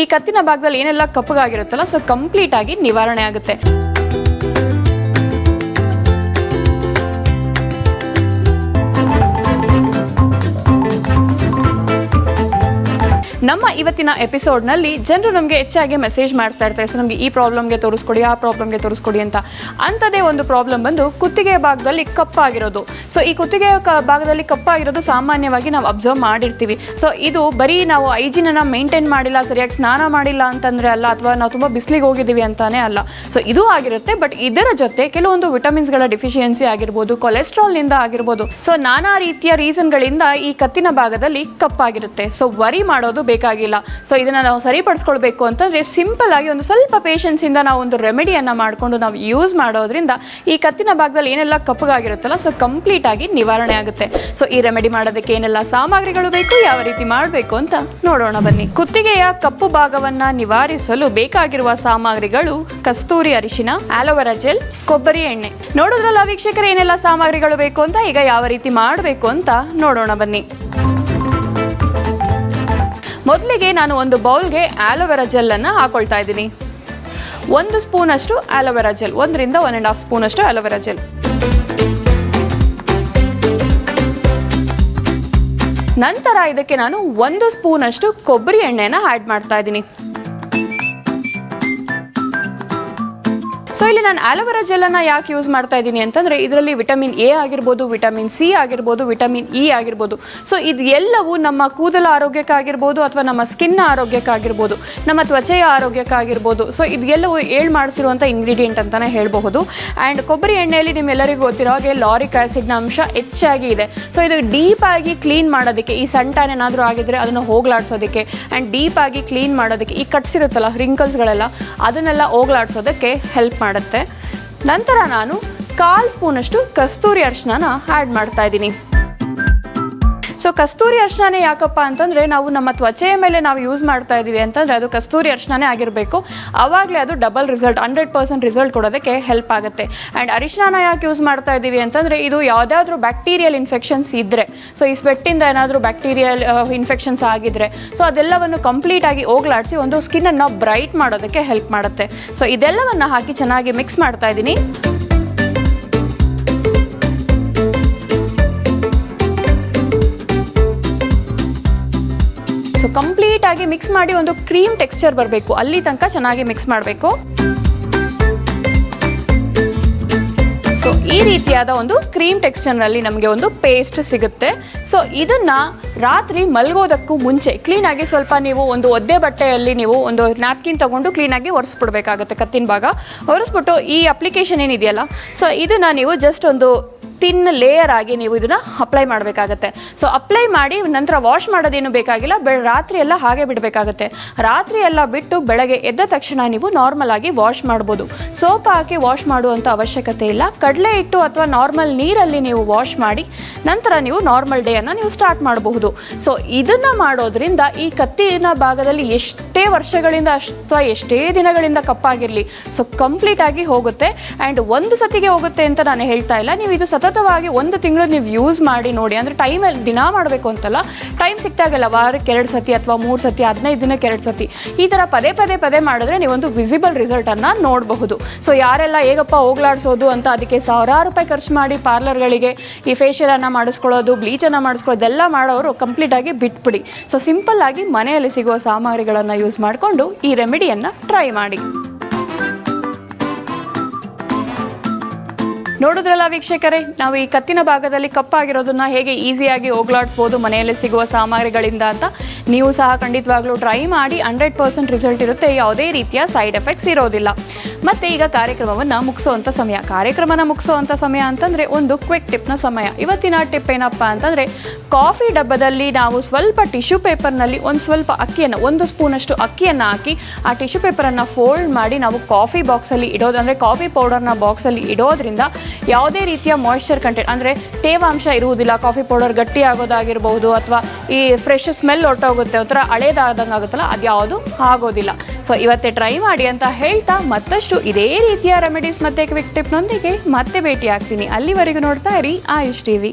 ಈ ಕತ್ತಿನ ಭಾಗದಲ್ಲಿ ಏನೆಲ್ಲ ಕಪ್ಪಗಾಗಿರುತ್ತಲ್ಲ ಸೊ ಕಂಪ್ಲೀಟ್ ಆಗಿ ನಿವಾರಣೆ ಆಗುತ್ತೆ. ನಮ್ಮ ಇವತ್ತಿನ ಎಪಿಸೋಡ್ನಲ್ಲಿ ಜನರು ನಮಗೆ ಹೆಚ್ಚಾಗಿ ಮೆಸೇಜ್ ಮಾಡ್ತಾ ಇರ್ತಾರೆ. ಸೊ ನಮಗೆ ಈ ಪ್ರಾಬ್ಲಮ್ಗೆ ತೋರಿಸ್ಕೊಡಿ, ಆ ಪ್ರಾಬ್ಲಮ್ಗೆ ತೋರಿಸ್ಕೊಡಿ ಅಂತ. ಅಂಥದ್ದೇ ಒಂದು ಪ್ರಾಬ್ಲಮ್ ಬಂದು ಕುತ್ತಿಗೆ ಭಾಗದಲ್ಲಿ ಕಪ್ಪಾಗಿರೋದು. ಸೊ ಈ ಕುತ್ತಿಗೆ ಭಾಗದಲ್ಲಿ ಕಪ್ಪಾಗಿರೋದು ಸಾಮಾನ್ಯವಾಗಿ ನಾವು ಅಬ್ಸರ್ವ್ ಮಾಡಿರ್ತೀವಿ. ಸೊ ಇದು ಬರೀ ನಾವು ಐಜಿನನ್ನು ಮೇಂಟೈನ್ ಮಾಡಿಲ್ಲ, ಸರಿಯಾಗಿ ಸ್ನಾನ ಮಾಡಿಲ್ಲ ಅಂತಂದರೆ ಅಲ್ಲ, ಅಥವಾ ನಾವು ತುಂಬ ಬಿಸಿಲಿಗೆ ಹೋಗಿದ್ದೀವಿ ಅಂತಾನೆ ಅಲ್ಲ. ಸೊ ಇದು ಆಗಿರುತ್ತೆ ಬಟ್ ಇದರ ಜೊತೆ ಕೆಲವೊಂದು ವಿಟಮಿನ್ಸ್ಗಳ ಡಿಫಿಷಿಯನ್ಸಿ ಆಗಿರ್ಬೋದು ಕೊಲೆಸ್ಟ್ರಾಲ್ನಿಂದ ಆಗಿರ್ಬೋದು. ಸೊ ನಾನಾ ರೀತಿಯ ರೀಸನ್ಗಳಿಂದ ಈ ಕತ್ತಿನ ಭಾಗದಲ್ಲಿ ಕಪ್ಪಾಗಿರುತ್ತೆ ಸೊ ವರಿ ಮಾಡೋದು ಬೇಕಾಗಿಲ್ಲ. ಸೊ ಇದನ್ನ ನಾವು ಸರಿಪಡಿಸ್ಕೊಳ್ಬೇಕು ಅಂತಂದ್ರೆ ಸಿಂಪಲ್ ಆಗಿ ಒಂದು ಸ್ವಲ್ಪ ಪೇಷನ್ಸಿಂದ ನಾವು ಒಂದು ರೆಮಿಡಿಯನ್ನ ಮಾಡಿಕೊಂಡು ನಾವು ಯೂಸ್ ಮಾಡೋದ್ರಿಂದ ಈ ಕತ್ತಿನ ಭಾಗದಲ್ಲಿ ಏನೆಲ್ಲ ಕಪ್ಪಗಾಗಿರುತ್ತಲ್ಲ ಸೊ ಕಂಪ್ಲೀಟ್ ಆಗಿ ನಿವಾರಣೆ ಆಗುತ್ತೆ. ಸೊ ಈ ರೆಮಿಡಿ ಮಾಡೋದಕ್ಕೆ ಏನೆಲ್ಲ ಸಾಮಗ್ರಿಗಳು ಬೇಕು, ಯಾವ ರೀತಿ ಮಾಡಬೇಕು ಅಂತ ನೋಡೋಣ ಬನ್ನಿ. ಕುತ್ತಿಗೆಯ ಕಪ್ಪು ಭಾಗವನ್ನ ನಿವಾರಿಸಲು ಬೇಕಾಗಿರುವ ಸಾಮಗ್ರಿಗಳು ಕಸ್ತೂರಿ ಅರಿಶಿನ, ಆಲೋವೆರಾ ಜೆಲ್, ಕೊಬ್ಬರಿ ಎಣ್ಣೆ. ನೋಡಿದ್ರಲ್ಲ ವೀಕ್ಷಕರು ಏನೆಲ್ಲ ಸಾಮಗ್ರಿಗಳು ಬೇಕು ಅಂತ? ಈಗ ಯಾವ ರೀತಿ ಮಾಡಬೇಕು ಅಂತ ನೋಡೋಣ ಬನ್ನಿ. ಮೊದಲಿಗೆ ನಾನು ಒಂದು ಬೌಲ್ಗೆ ಆಲೋವೆರಾ ಜೆಲ್ಲನ್ನು ಹಾಕೊಳ್ತಾ ಇದ್ದೀನಿ. ಒಂದು ಸ್ಪೂನಷ್ಟು ಆಲೋವೆರಾ ಜೆಲ್, ಒಂದರಿಂದ ಒನ್ ಆ್ಯಂಡ್ ಹಾಫ್ ಸ್ಪೂನಷ್ಟು ಆಲೋವೆರಾ ಜೆಲ್. ನಂತರ ಇದಕ್ಕೆ ನಾನು ಒಂದು ಸ್ಪೂನಷ್ಟು ಕೊಬ್ಬರಿ ಎಣ್ಣೆನ ಆ್ಯಡ್ ಮಾಡ್ತಾ ಇದ್ದೀನಿ. ಸೊ ಇಲ್ಲಿ ನಾನು ಆಲೋವೆರಾ ಜೆಲ್ಲನ್ನು ಯಾಕೆ ಯೂಸ್ ಮಾಡ್ತಾ ಇದ್ದೀನಿ ಅಂತಂದರೆ ಇದರಲ್ಲಿ ವಿಟಮಿನ್ ಎ ಆಗಿರ್ಬೋದು, ವಿಟಮಿನ್ ಸಿ ಆಗಿರ್ಬೋದು, ವಿಟಮಿನ್ ಇ ಆಗಿರ್ಬೋದು. ಸೊ ಇದು ಎಲ್ಲವೂ ನಮ್ಮ ಕೂದಲ ಆರೋಗ್ಯಕ್ಕಾಗಿರ್ಬೋದು ಅಥವಾ ನಮ್ಮ ಸ್ಕಿನ್ ಆರೋಗ್ಯಕ್ಕಾಗಿರ್ಬೋದು, ನಮ್ಮ ತ್ವಚೆಯ ಆರೋಗ್ಯಕ್ಕಾಗಿರ್ಬೋದು. ಸೊ ಇದು ಎಲ್ಲವೂ ಏಳು ಮಾಡಿಸಿರುವಂಥ ಇಂಗ್ರೀಡಿಯೆಂಟ್ ಅಂತಲೇ ಹೇಳಬಹುದು. ಆ್ಯಂಡ್ ಕೊಬ್ಬರಿ ಎಣ್ಣೆಯಲ್ಲಿ ನಿಮ್ಮೆಲ್ಲರಿಗೂ ಗೊತ್ತಿರೋ ಹಾಗೆ ಲಾರಿಕ್ ಆ್ಯಸಿಡ್ನ ಅಂಶ ಹೆಚ್ಚಾಗಿ ಇದೆ. ಸೊ ಇದು ಡೀಪ್ ಆಗಿ ಕ್ಲೀನ್ ಮಾಡೋದಕ್ಕೆ, ಈ ಸಣ್ಣ ಟ್ಯಾನ್ ಏನಾದರೂ ಆಗಿದ್ರೆ ಅದನ್ನು ಹೋಗ್ಲಾಡ್ಸೋದಕ್ಕೆ ಆ್ಯಂಡ್ ಡೀಪ್ ಆಗಿ ಕ್ಲೀನ್ ಮಾಡೋದಕ್ಕೆ, ಈ ಕಟ್ಸಿರುತ್ತಲ್ಲ ರಿಂಕಲ್ಸ್ಗಳೆಲ್ಲ ಅದನ್ನೆಲ್ಲ ಹೋಗ್ಲಾಡ್ಸೋದಕ್ಕೆ ಹೆಲ್ಪ್ ಮಾಡುತ್ತೆ. ನಂತರ ನಾನು ಕಾಲ್ ಸ್ಪೂನಷ್ಟು ಕಸ್ತೂರಿ ಅರಿಶಿನ ಆ್ಯಡ್ ಮಾಡ್ತಾ ಇದ್ದೀನಿ. ಸೊ ಕಸ್ತೂರಿ ಅರ್ಶನೇ ಯಾಕಪ್ಪ ಅಂತಂದರೆ ನಾವು ನಮ್ಮ ತ್ವಚೆಯ ಮೇಲೆ ನಾವು ಯೂಸ್ ಮಾಡ್ತಾ ಇದ್ದೀವಿ ಅಂತಂದರೆ ಅದು ಕಸ್ತೂರಿ ಅರ್ಶನೇ ಆಗಿರಬೇಕು. ಆವಾಗಲೇ ಅದು double result hundred percent result ಕೊಡೋದಕ್ಕೆ ಹೆಲ್ಪ್ ಆಗುತ್ತೆ. ಆ್ಯಂಡ್ ಅರಿಶಿನ ಯಾಕೆ ಯೂಸ್ ಮಾಡ್ತಾ ಇದ್ದೀವಿ ಅಂತಂದರೆ ಇದು ಯಾವುದಾದ್ರೂ ಬ್ಯಾಕ್ಟೀರಿಯಲ್ ಇನ್ಫೆಕ್ಷನ್ಸ್ ಇದ್ದರೆ ಸೊ ಈ ಸ್ವೆಟ್ಟಿಂದ ಏನಾದರೂ ಬ್ಯಾಕ್ಟೀರಿಯಲ್ ಇನ್ಫೆಕ್ಷನ್ಸ್ ಆಗಿದ್ರೆ. ಸೊ ಅದೆಲ್ಲವನ್ನು ಕಂಪ್ಲೀಟ್ ಆಗಿ ಹೋಗ್ಲಾಡಿಸಿ ಒಂದು ಸ್ಕಿನ್ನನ್ನು ಬ್ರೈಟ್ ಮಾಡೋದಕ್ಕೆ ಹೆಲ್ಪ್ ಮಾಡುತ್ತೆ. ಸೊ ಇದೆಲ್ಲವನ್ನು ಹಾಕಿ ಚೆನ್ನಾಗಿ ಮಿಕ್ಸ್ ಮಾಡ್ತಾ ಇದ್ದೀನಿ. ಕಂಪ್ಲೀಟ್ ಆಗಿ ಮಿಕ್ಸ್ ಮಾಡಿ ಒಂದು ಕ್ರೀಮ್ ಟೆಕ್ಸ್ಚರ್ ಬರಬೇಕು. ಅಲ್ಲಿ ತನಕ ಚೆನ್ನಾಗಿ ಮಿಕ್ಸ್ ಮಾಡಬೇಕು. ಸೊ ಈ ರೀತಿಯಾದ ಒಂದು ಕ್ರೀಮ್ ಟೆಕ್ಸ್ಚರ್ನಲ್ಲಿ ನಮಗೆ ಒಂದು ಪೇಸ್ಟ್ ಸಿಗುತ್ತೆ. ಸೊ ಇದನ್ನು ರಾತ್ರಿ ಮಲಗೋದಕ್ಕೂ ಮುಂಚೆ ಕ್ಲೀನಾಗಿ ಸ್ವಲ್ಪ ನೀವು ಒಂದು ಒದ್ದೆ ಬಟ್ಟೆಯಲ್ಲಿ ನೀವು ಒಂದು ನ್ಯಾಪ್ಕಿನ್ ತೊಗೊಂಡು ಕ್ಲೀನಾಗಿ ಒರೆಸ್ಬಿಡ್ಬೇಕಾಗುತ್ತೆ ಕತ್ತಿನ ಭಾಗ. ಒರೆಸ್ಬಿಟ್ಟು ಈ ಅಪ್ಲಿಕೇಶನ್ ಏನಿದೆಯಲ್ಲ ಸೊ ಇದನ್ನು ನೀವು ಜಸ್ಟ್ ಒಂದು ತಿನ್ ಲೇಯರ್ ಆಗಿ ನೀವು ಇದನ್ನು ಅಪ್ಲೈ ಮಾಡಬೇಕಾಗತ್ತೆ. ಸೊ ಅಪ್ಲೈ ಮಾಡಿ ನಂತರ ವಾಶ್ ಮಾಡೋದೇನು ಬೇಕಾಗಿಲ್ಲ ಬೆ ರಾತ್ರಿ ಎಲ್ಲ ಹಾಗೆ ಬಿಡಬೇಕಾಗತ್ತೆ. ರಾತ್ರಿ ಎಲ್ಲ ಬಿಟ್ಟು ಬೆಳಗ್ಗೆ ಎದ್ದ ತಕ್ಷಣ ನೀವು ನಾರ್ಮಲ್ ಆಗಿ ವಾಶ್ ಮಾಡ್ಬೋದು. ಸೋಪ್ ಹಾಕಿ ವಾಶ್ ಮಾಡುವಂಥ ಅವಶ್ಯಕತೆ ಇಲ್ಲ. ಕಡಲೆ ಹಿಟ್ಟು ಅಥವಾ ನಾರ್ಮಲ್ ನೀರಲ್ಲಿ ನೀವು ವಾಶ್ ಮಾಡಿ ನಂತರ ನೀವು ನಾರ್ಮಲ್ ಡೇಯನ್ನು ನೀವು ಸ್ಟಾರ್ಟ್ ಮಾಡಬಹುದು. ಸೊ ಇದನ್ನು ಮಾಡೋದ್ರಿಂದ ಈ ಕತ್ತಿನ ಭಾಗದಲ್ಲಿ ಎಷ್ಟೇ ವರ್ಷಗಳಿಂದ ಅಥವಾ ಎಷ್ಟೇ ದಿನಗಳಿಂದ ಕಪ್ಪಾಗಿರಲಿ ಸೊ ಕಂಪ್ಲೀಟ್ ಆಗಿ ಹೋಗುತ್ತೆ. ಆ್ಯಂಡ್ ಒಂದು ಸತಿಗೆ ಹೋಗುತ್ತೆ ಅಂತ ನಾನು ಹೇಳ್ತಾ ಇಲ್ಲ. ನೀವು ಇದು ಸತತವಾಗಿ ಒಂದು ತಿಂಗಳು ನೀವು ಯೂಸ್ ಮಾಡಿ ನೋಡಿ. ಅಂದರೆ ಟೈಮಲ್ಲಿ ದಿನ ಮಾಡಬೇಕು ಅಂತಲ್ಲ ಟೈಮ್ ಸಿಕ್ತಾಗಲ್ಲ ವಾರಕ್ಕೆ ಎರಡು ಸತಿ ಅಥವಾ ಮೂರು ಸತಿ, ಹದಿನೈದು ದಿನಕ್ಕೆ ಎರಡು ಸತಿ ಈ ಥರ ಪದೇ ಪದೇ ಪದೇ ಮಾಡಿದ್ರೆ ನೀವೊಂದು ವಿಸಿಬಲ್ ರಿಸಲ್ಟನ್ನು ನೋಡಬಹುದು. ಸೊ ಯಾರೆಲ್ಲ ಹೇಗಪ್ಪ ಹೋಗ್ಲಾಡಿಸೋದು ಅಂತ ಅದಕ್ಕೆ ಸಾವಿರಾರು ರೂಪಾಯಿ ಖರ್ಚು ಮಾಡಿ ಪಾರ್ಲರ್ಗಳಿಗೆ ಈ ಫೇಶಿಯಲನ್ನು ಮಾಡಿಸ್ಕೊಳ್ಳೋದು ಬ್ಲೀಚನ್ನು ಮಾಡಿಸ್ಕೊಳ್ಳೋದು ಎಲ್ಲ ಮಾಡೋರು ಕಂಪ್ಲೀಟಾಗಿ ಬಿಟ್ಬಿಡಿ. ಸೊ ಆಗಿ ಮನೆಯಲ್ಲಿ ಸಿಗುವ ಸಾಮಗ್ರಿಗಳನ್ನು ಯೂಸ್ ಮಾಡಿಕೊಂಡು ಈ ರೆಮಿಡಿಯನ್ನು ಟ್ರೈ ಮಾಡಿ. ನೋಡಿದ್ರಲ್ಲ ವೀಕ್ಷಕರೇ, ನಾವು ಈ ಕತ್ತಿನ ಭಾಗದಲ್ಲಿ ಕಪ್ಪಾಗಿರೋದನ್ನ ಹೇಗೆ ಈಸಿಯಾಗಿ ಹೋಗ್ಲಾಡಿಸ್ಬೋದು, ಮನೆಯಲ್ಲಿ ಸಿಗುವ ಸಾಮಗ್ರಿಗಳಿಂದ ಅಂತ ನೀವು ಸಹ ಖಂಡಿತವಾಗ್ಲೂ ಟ್ರೈ ಮಾಡಿ ಹಂಡ್ರೆಡ್ ಪರ್ಸೆಂಟ್ ರಿಸಲ್ಟ್ ಇರುತ್ತೆ, ಯಾವುದೇ ರೀತಿಯ ಸೈಡ್ ಎಫೆಕ್ಟ್ಸ್ ಇರೋದಿಲ್ಲ. ಮತ್ತು ಈಗ ಕಾರ್ಯಕ್ರಮವನ್ನು ಮುಗಿಸೋವಂಥ ಸಮಯ. ಕಾರ್ಯಕ್ರಮನ ಮುಗಿಸೋವಂಥ ಸಮಯ ಅಂತಂದರೆ ಒಂದು ಕ್ವಿಕ್ ಟಿಪ್ನ ಸಮಯ. ಇವತ್ತಿನ ಟಿಪ್ ಏನಪ್ಪ ಅಂತಂದರೆ ಕಾಫಿ ಡಬ್ಬದಲ್ಲಿ ನಾವು ಸ್ವಲ್ಪ ಟಿಶ್ಯೂ ಪೇಪರ್ನಲ್ಲಿ ಒಂದು ಸ್ವಲ್ಪ ಅಕ್ಕಿಯನ್ನು, ಒಂದು ಸ್ಪೂನಷ್ಟು ಅಕ್ಕಿಯನ್ನು ಹಾಕಿ ಆ ಟಿಶ್ಯೂ ಪೇಪರನ್ನು ಫೋಲ್ಡ್ ಮಾಡಿ ನಾವು ಕಾಫಿ ಬಾಕ್ಸಲ್ಲಿ ಇಡೋದು, ಅಂದರೆ ಕಾಫಿ ಪೌಡರ್ನ ಬಾಕ್ಸಲ್ಲಿ ಇಡೋದ್ರಿಂದ ಯಾವುದೇ ರೀತಿಯ ಮಾಯ್ಶ್ಚರ್ ಕಂಟೆಂಟ್ ಅಂದರೆ ತೇವಾಂಶ ಇರುವುದಿಲ್ಲ. ಕಾಫಿ ಪೌಡರ್ ಗಟ್ಟಿ ಆಗೋದಾಗಿರಬಹುದು ಅಥವಾ ಈ ಫ್ರೆಶ್ ಸ್ಮೆಲ್ ಹೊರಟೋಗುತ್ತೆ, ಒಂಥರ ಹಳೇದಾದಂಗೆ ಆಗುತ್ತಲ್ಲ ಅದು ಆಗೋದಿಲ್ಲ. ಸೊ ಇವತ್ತೇ ಟ್ರೈ ಮಾಡಿ ಅಂತ ಹೇಳ್ತಾ ಮತ್ತಷ್ಟು ಇದೇ ರೀತಿಯ ರೆಮಿಡೀಸ್ ಮತ್ತೆ ಕ್ವಿಕ್ ಟಿಪ್ನೊಂದಿಗೆ ಮತ್ತೆ ಭೇಟಿ ಆಗ್ತೀನಿ ಅಲ್ಲಿವರೆಗೂ ನೋಡ್ತಾ ಇರಿ ಆಯುಷ್ ಟಿವಿ.